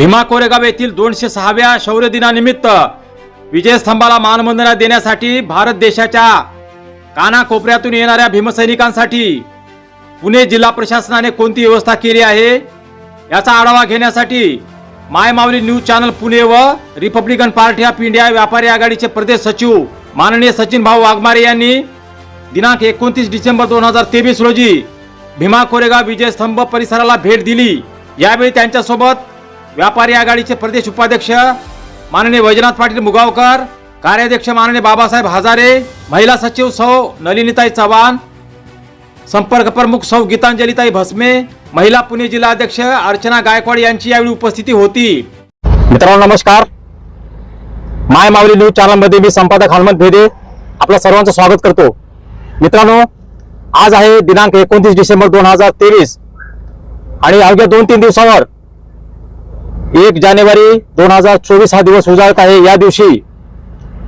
भीमा कोरेगाव येथील दोनशे सहाव्या शौर्य दिनानिमित्त विजयस्तंभाला मानवंदना देण्यासाठी भारत देशाच्या कानाकोपऱ्यातून येणाऱ्या भीमसैनिकांसाठी पुणे जिल्हा प्रशासनाने कोणती व्यवस्था केली आहे? याचा आढावा घेण्यासाठी मायमावली न्यूज चॅनल पुणे व रिपब्लिकन पार्टी ऑफ इंडिया व्यापारी आघाडीचे प्रदेश सचिव माननीय सचिन भाऊ वाघमारे यांनी दिनांक एकोणतीस डिसेंबर दोन हजार तेवीस रोजी भीमा कोरेगाव विजयस्तंभ परिसराला भेट दिली. यावेळी त्यांच्यासोबत व्यापारी आघाडीचे प्रदेश उपाध्यक्ष माननीय वैजनाथ पाटील मुगावकर कार्याध्यक्ष माननीय बाबासाहेब हजारे महिला सचिव सौ नलिनीताई चव्हाण संपर्क प्रमुख सौ गीतांजलीताई भस्मे महिला पुणे जिल्हा अध्यक्ष अर्चना गायकवाड यांची यावेळी उपस्थिती होती. मित्रांनो नमस्कार. माय मावली न्यूज चॅनलमध्ये मी संपादक हनुमंत भेदे आपल्या सर्वांचं स्वागत करतो. मित्रांनो आज आहे दिनांक एकोणतीस डिसेंबर दोन हजार तेवीस आणि अवघ्या दोन तीन दिवसावर एक जानेवारी दोन हजार चोवीस हा दिवस उजाळत आहे. या दिवशी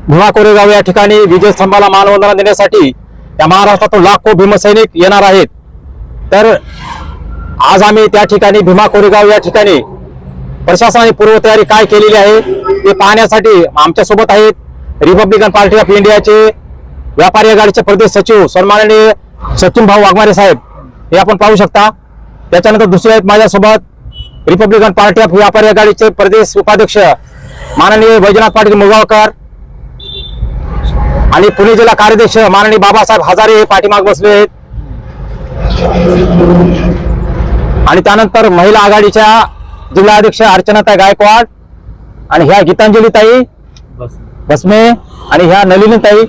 भीमा कोरेगाव या ठिकाणी विजय स्तंभाला मानवंदना देण्यासाठी या महाराष्ट्रातून लाखो भीमसैनिक येणार आहेत. तर आज आम्ही त्या ठिकाणी भीमा कोरेगाव या ठिकाणी प्रशासनाने पूर्वतयारी काय केलेली आहे ते पाहण्यासाठी आमच्यासोबत आहेत रिपब्लिकन पार्टी ऑफ इंडियाचे व्यापारी आघाडीचे प्रदेश सचिव सन्माननीय सचिन भाऊ वाघमारे साहेब. हे आपण पाहू शकता. त्याच्यानंतर दुसरे आहेत माझ्यासोबत रिपब्लिकन पार्टी ऑफ व्यापारी आघाडीचे प्रदेश उपाध्यक्ष माननीय वैजनाथ पाटील मुगावकर आणि पुणे जिल्हा कार्याध्यक्ष माननीय बाबासाहेब हजारे हे पाठीमाग बसले आहेत आणि त्यानंतर महिला आघाडीच्या जिल्हा अध्यक्ष अर्चनाताई गायकवाड आणि ह्या गीतांजली ताई भस्मे आणि ह्या नलिनी ताई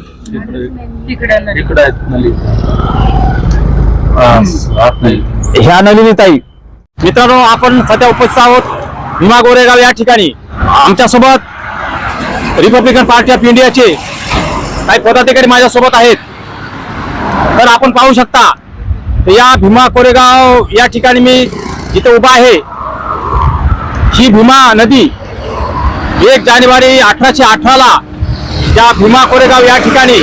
ह्या नलिनी ताई मित्रांनो आपण सध्या उपस्थित आहोत भीमा गोरेगाव या ठिकाणी. आमच्यासोबत रिपब्लिकन पार्टी ऑफ इंडियाचे काही पदाधिकारी माझ्यासोबत आहेत. तर आपण पाहू शकता या भीमा कोरेगाव या ठिकाणी मी जिथे उभा आहे ही भीमा नदी एक जानेवारी अठराशे अठराला या भीमा कोरेगाव या ठिकाणी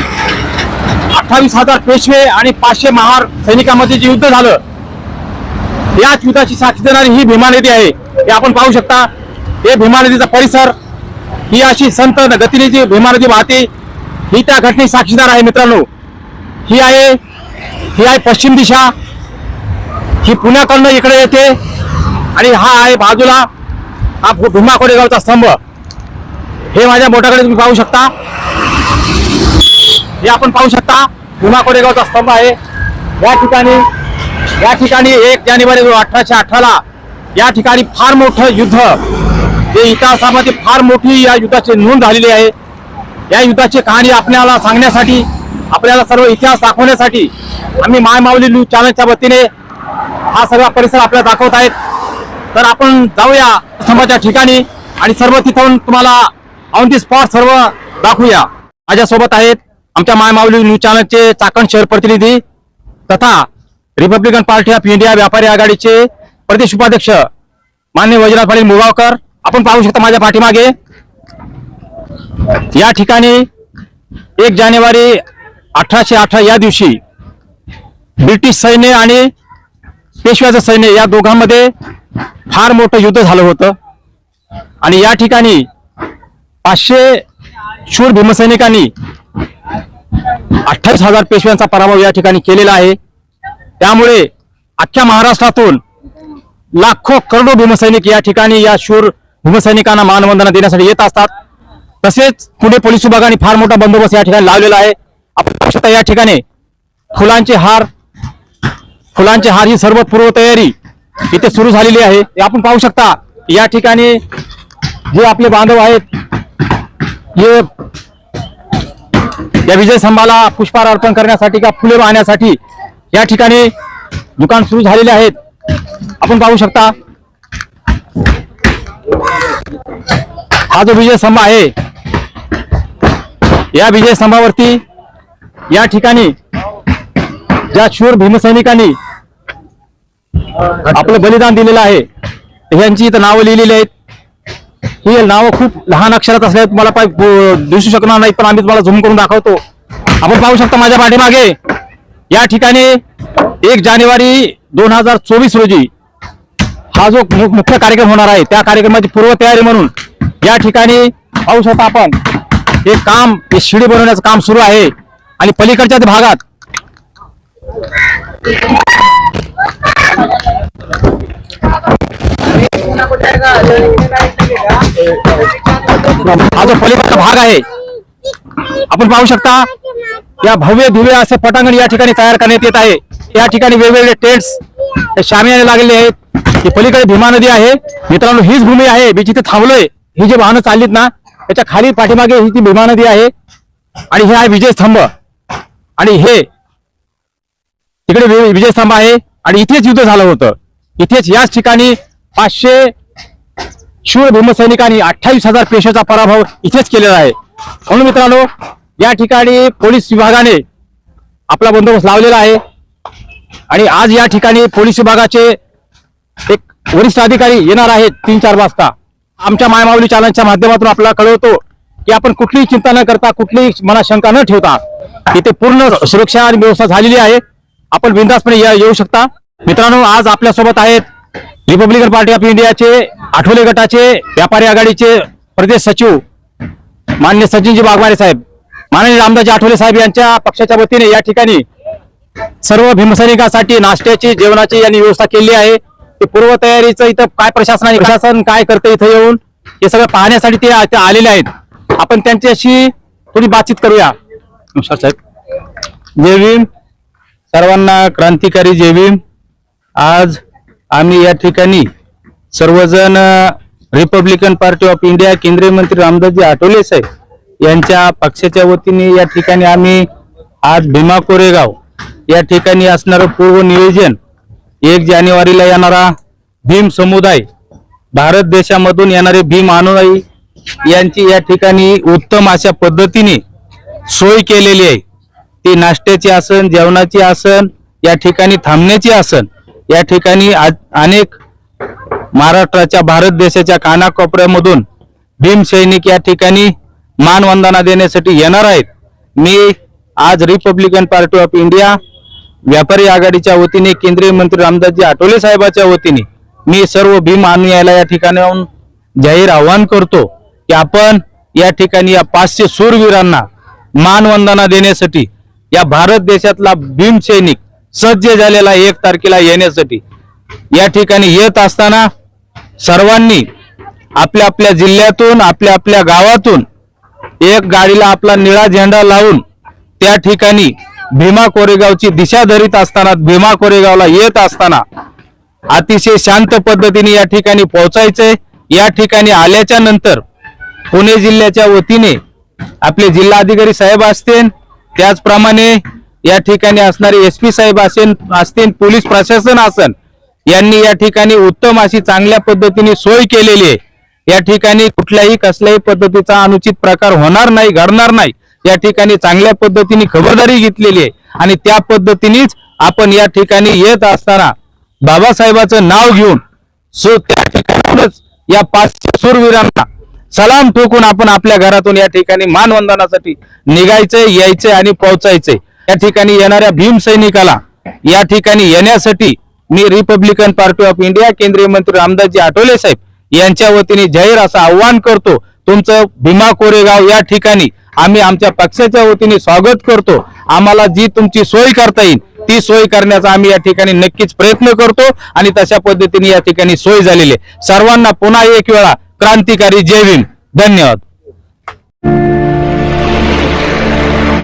अठ्ठावीस हजार पेशवे आणि पाचशे महार सैनिकांमध्ये जे युद्ध झालं याच युद्धाची साक्षी देणारी ही भीमा नदी आहे. हे आपण पाहू शकता. हे भीमा नदीचा परिसर ही अशी संत गतीने जी भीमा नदी वाहते ही त्या घटनेची साक्षीदार आहे मित्रांनो. ही आहे ही आहे पश्चिम दिशा. ही पुण्याकडनं इकडे येते. आणि हा आहे बाजूला हा भीमा कोडेगावचा स्तंभ. हे माझ्या बोटाकडे तुम्ही पाहू शकता. हे आपण पाहू शकता. भीमा कोडेगावचा स्तंभ आहे. या ठिकाणी या ठिकाणी एक जानेवारी अठराशे अठराला या ठिकाणी फार मोठं युद्ध जे इतिहासामध्ये फार मोठी या युद्धाची नोंद झालेली आहे. या युद्धाची कहाणी आपल्याला सांगण्यासाठी आपल्याला सर्व इतिहास दाखवण्यासाठी आम्ही मायमावली न्यूज चॅनलच्या वतीने हा सगळा परिसर आपल्याला दाखवत आहेत. तर आपण जाऊया स्तंभाच्या ठिकाणी आणि सर्व तिथून तुम्हाला ऑन दी स्पॉट सर्व दाखवूया. माझ्यासोबत आहेत आमच्या मायमावली न्यूज चॅनलचे चाकण शहर प्रतिनिधी तथा रिपब्लिकन पार्टी ऑफ इंडिया व्यापारी आघाडीचे प्रदेश उपाध्यक्ष मान्य वैजनाथ पाटील मुगावकर आपण पाहू शकता माझ्या पाठीमागे. या ठिकाणी एक जानेवारी अठराशे अठरा या दिवशी ब्रिटिश सैन्य आणि पेशव्याचं सैन्य या दोघांमध्ये फार मोठं युद्ध झालं होतं. आणि या ठिकाणी पाचशे शूर भीमसैनिकांनी अठ्ठावीस हजार पेशव्यांचा पराभव या ठिकाणी केलेला आहे. त्यामुळे अख्ख्या महाराष्ट्रातून लाखो करोडो भीमसैनिक या ठिकाणी या शूर भीमसैनिकांना मानवंदना देण्यासाठी येत असतात. तसेच पुणे पोलीस विभागाने फार मोठा बंदोबस्त या ठिकाणी लावलेला आहे. आपण या ठिकाणी फुलांचे हार फुलांचे हार ही सर्व पूर्वतयारी इथे सुरू झालेली आहे. आपण पाहू शकता या ठिकाणी जे आपले बांधव आहेत हे या विजय स्तंभाला पुष्पहार अर्पण करण्यासाठी किंवा फुले वाहण्यासाठी या ठिकाणी दुकान सुरू झालेले आहेत. आपण पाहू शकता. हा जो विजय स्तंभ आहे या विजय स्तंभावरती या ठिकाणी ज्या शूर भीमसैनिकांनी आपलं बलिदान दिलेलं आहे यांची इथं नावं लिहिलेली आहेत. ही नावं खूप लहान अक्षरात असल्या तुम्हाला पाय दिसू शकणार नाही पण आम्ही तुम्हाला झूम करून दाखवतो. आपण पाहू शकता माझ्या पाठीमागे. या ठिकाणी एक जानेवारी दोन हजार चोवीस रोजी हा जो मुख्य कार्यक्रम होणार आहे त्या कार्यक्रमाची पूर्वतयारी म्हणून या ठिकाणी पाहू शकता आपण हे काम हे शिडी बनवण्याचं काम सुरू आहे. आणि पलीकडच्या भागात हा जो पलीकडचा भाग आहे आपण पाहू शकता या भव्य दिव्य असे पटांगण या ठिकाणी तयार करण्यात येत आहे. या ठिकाणी वेगवेगळे टेंट्स शामियाने लागलेले आहेत. ही पलीकडे भीमा नदी आहे. मित्रांनो हीच भूमी आहे. मी जिथे थांबलोय ही जी वाहनं चाललीत ना त्याच्याखाली पाठीमागे ही ती भीमा नदी आहे आणि हे आहे विजय स्तंभ. आणि हे तिकडे विजय स्तंभ आहे. आणि इथेच युद्ध झालं होतं. इथेच याच ठिकाणी पाचशे शूर भीमसैनिकांनी अठ्ठावीस हजार पेशाचा पराभव इथेच केलेला आहे. म्हणून मित्रांनो या ठिकाणी पोलीस विभागाने आपला बंदोबस्त लावलेला आहे. आणि आज या ठिकाणी पोलीस विभागाचे एक वरिष्ठ अधिकारी येणार आहेत तीन चार वाजता. आमच्या मायमावली चॅनलच्या माध्यमातून आपल्याला कळवतो की आपण कुठलीही चिंता न करता कुठलीही मनात शंका न ठेवता इथे पूर्ण सुरक्षा आणि व्यवस्था झालेली आहे. आपण बिंदासपणे या- येऊ शकता. मित्रांनो आज आपल्यासोबत आहेत रिपब्लिकन पार्टी ऑफ इंडियाचे आठवले गटाचे व्यापारी आघाडीचे प्रदेश सचिव मान्य सचिनजी वाघमारे साहेब माननीय रामदासजी आठवले साहेब यांच्या पक्षाच्या वतीने या ठिकाणी सर्व भीमसैनिकांसाठी नाश्त्याची जेवणाची यांनी व्यवस्था केली आहे. ते पूर्वतयारीचं इथं काय प्रशासनाने प्रशासन काय करते इथं येऊन हे सगळं पाहण्यासाठी ते आलेले आहेत. आपण त्यांच्याशी थोडी बातचीत करूया. नमस्कार साहेब. जय भीम. सर्वांना क्रांतिकारी जय भीम. आज आम्ही या ठिकाणी सर्वजण रिपब्लिकन पार्टी ऑफ इंडिया केंद्रीय मंत्री रामदासजी आठवले साहेब यांच्या पक्षाच्या वतीने या ठिकाणी आम्ही आज भीमा कोरेगाव या ठिकाणी असणारं पूर्व नियोजन एक जानेवारीला येणारा भीम समुदाय भारत देशामधून येणारे भीम अनुयायी यांची या ठिकाणी उत्तम अशा पद्धतीने सोय केलेली आहे. ती नाश्त्याची आसन जेवणाची आसन या ठिकाणी थांबण्याची आसन या ठिकाणी आज अनेक महाराष्ट्राच्या भारत देशाच्या कानाकोपऱ्यामधून भीम सैनिक या ठिकाणी मानवंदना देण्यासाठी येणार आहेत. मी आज रिपब्लिकन पार्टी ऑफ इंडिया व्यापारी आघाडीच्या वतीने केंद्रीय मंत्री रामदासजी आठवले साहेबाच्या वतीने मी सर्व भीम अनुयायाला या ठिकाणाहून जाहीर आवाहन करतो की आपण या ठिकाणी या पाचशे सूरवीरांना मानवंदना देण्यासाठी या भारत देशातला भीम सैनिक सज्ज झालेला एक तारखेला येण्यासाठी या ठिकाणी येत असताना सर्वांनी आपल्या आपल्या जिल्ह्यातून आपल्या आपल्या गावातून एक गाडीला आपला निळा झेंडा लावून त्या ठिकाणी भीमा कोरेगावची दिशा धरीत असताना भीमा कोरेगावला येत असताना अतिशय शांत पद्धतीने या ठिकाणी पोहोचायचंय. या ठिकाणी आल्याच्यानंतर पुणे जिल्ह्याच्या वतीने आपले जिल्हाधिकारी साहेब असतील त्याचप्रमाणे या ठिकाणी असणारे एस पी साहेब असेल असतील पोलीस प्रशासन असेल यांनी या ठिकाणी उत्तम अशी चांगल्या पद्धतीने सोय केलेली आहे. या ठिकाणी कुठल्याही कसल्याही पद्धतीचा अनुचित प्रकार होणार नाही घडणार नाही. या ठिकाणी चांगल्या पद्धतीने खबरदारी घेतलेली आहे. आणि त्या पद्धतीनेच आपण या ठिकाणी येत असताना बाबासाहेबाचं नाव घेऊन सो त्या ठिकाणूनच या पाचशे सुरवीरांना सलाम ठोकून आपण आपल्या घरातून या ठिकाणी मानवंदनासाठी निघायचंय यायचंय आणि पोहोचायचंय. या ठिकाणी येणाऱ्या भीम सैनिकाला या ठिकाणी येण्यासाठी मी रिपब्लिकन पार्टी ऑफ इंडिया केंद्रीय मंत्री रामदासजी आठवले साहेब यांच्या वतीने जाहीर असं आव्हान करतो. तुमचं भीमा कोरेगाव या ठिकाणी आम्ही आमच्या पक्षाच्या वतीने स्वागत करतो. आम्हाला जी तुमची सोय करता येईल ती सोय करण्याचा आम्ही या ठिकाणी नक्कीच प्रयत्न करतो आणि तशा पद्धतीने या ठिकाणी सोय झालेली आहे. सर्वांना पुन्हा एक वेळा क्रांतिकारी जय भीम. धन्यवाद.